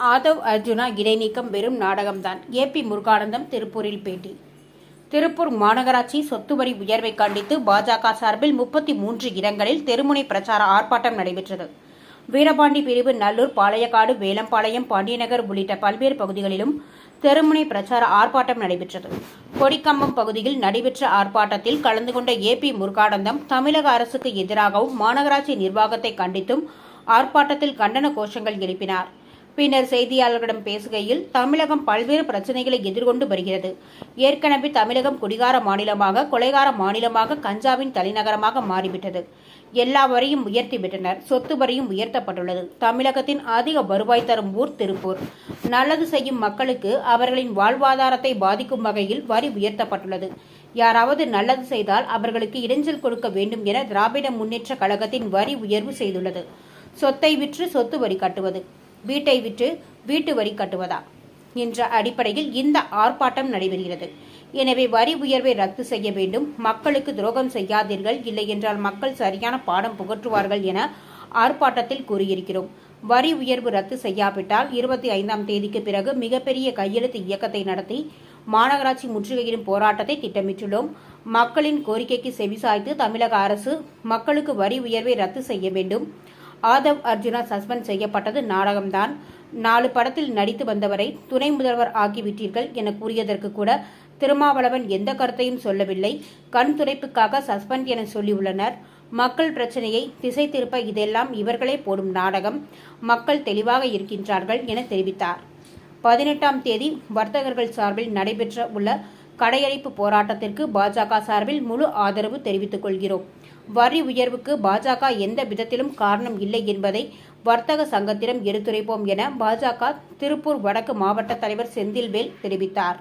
ஆதவ் அர்ஜுனா இடைநீக்கம் வெறும் நாடகம்தான். ஏபி முருகானந்தம் திருப்பூரில் பேட்டி. திருப்பூர் மாநகராட்சி சொத்து வரி உயர்வை கண்டித்து பாஜக சார்பில் முப்பத்தி மூன்று இடங்களில் தெருமுனை பிரச்சார ஆர்ப்பாட்டம் நடைபெற்றது. வீரபாண்டி பிரிவு நல்லூர் பாளையக்காடு வேலம்பாளையம் பாண்டியநகர் உள்ளிட்ட பல்வேறு பகுதிகளிலும் தெருமுனை பிரச்சார ஆர்ப்பாட்டம் நடைபெற்றது. கொடிக்கம்பம் பகுதியில் நடைபெற்ற ஆர்ப்பாட்டத்தில் கலந்து கொண்ட ஏபி முருகானந்தம் தமிழக அரசுக்கு எதிராகவும் மாநகராட்சி நிர்வாகத்தை கண்டித்தும் ஆர்ப்பாட்டத்தில் கண்டன கோஷங்கள் எழுப்பினார். பின்னர் செய்தியாளர்களிடம் பேசுகையில் தமிழகம் பல்வேறு பிரச்சனைகளை எதிர்கொண்டு வருகிறது. ஏற்கனவே தமிழகம் குடிகார மாநிலமாக கொலைகார மாநிலமாக கஞ்சாவின் தலைநகரமாக மாறிவிட்டது. எல்லா வரியும் உயர்த்திவிட்டனர் சொத்து வரியும் உயர்த்தப்பட்டுள்ளது. தமிழகத்தின் அதிக வருவாய் தரும் ஊர் திருப்பூர். நல்லது செய்யும் மக்களுக்கு அவர்களின் வாழ்வாதாரத்தை பாதிக்கும் வகையில் வரி உயர்த்தப்பட்டுள்ளது. யாராவது நல்லது செய்தால் அவர்களுக்கு இடைஞ்சல் கொடுக்க வேண்டும் என திராவிட முன்னேற்ற கழகத்தின் வரி உயர்வு செய்துள்ளது. சொத்தை விற்று சொத்து வரி கட்டுவது. வீட்டை விற்று வீட்டு வரி கட்டுவதா என்ற அடிப்படையில் இந்த ஆர்ப்பாட்டம் நடைபெறுகிறது. எனவே வரி உயர்வை ரத்து செய்ய வேண்டும். மக்களுக்கு துரோகம் செய்யாதீர்கள். இல்லை என்றால் மக்கள் சரியான பாடம் புகற்றுவார்கள் என ஆர்ப்பாட்டத்தில் கூறியிருக்கிறோம். வரி உயர்வு ரத்து செய்யாவிட்டால் இருபத்தி ஐந்தாம் தேதிக்கு பிறகு மிகப்பெரிய கையெழுத்து இயக்கத்தை நடத்தி மாநகராட்சி முற்றுகையிடும் போராட்டத்தை திட்டமிட்டுள்ளோம். மக்களின் கோரிக்கைக்கு செவிசாய்த்து தமிழக அரசு மக்களுக்கு வரி உயர்வை ரத்து செய்ய வேண்டும். ஆதவ் அர்ஜுனா சஸ்பெண்ட் செய்யப்பட்டது நாடகம்தான். நாலு படத்தில் நடித்து வந்தவரை துணை முதல்வர் ஆக்கிவிட்டீர்கள் என கூறியதற்கு கூட திருமாவளவன் எந்த கருத்தையும் சொல்லவில்லை. கண் துடைப்புக்காக சஸ்பெண்ட் என சொல்லியுள்ளனர். மக்கள் பிரச்சனையை திசை திருப்ப இதெல்லாம் இவர்களே போடும் நாடகம். மக்கள் தெளிவாக இருக்கின்றார்கள் என தெரிவித்தார். பதினெட்டாம் தேதி வர்த்தகர்கள் சார்பில் நடைபெற்ற உள்ள கடையடைப்பு போராட்டத்திற்கு பாஜக சார்பில் முழு ஆதரவு தெரிவித்துக் கொள்கிறோம். வரி உயர்வுக்கு பாஜக எந்த விதத்திலும் காரணம் இல்லை என்பதை வர்த்தக சங்கத்திடம் எடுத்துரைப்போம் என பாஜக திருப்பூர் வடக்கு மாவட்ட தலைவர் செந்தில்வேல் தெரிவித்தார்.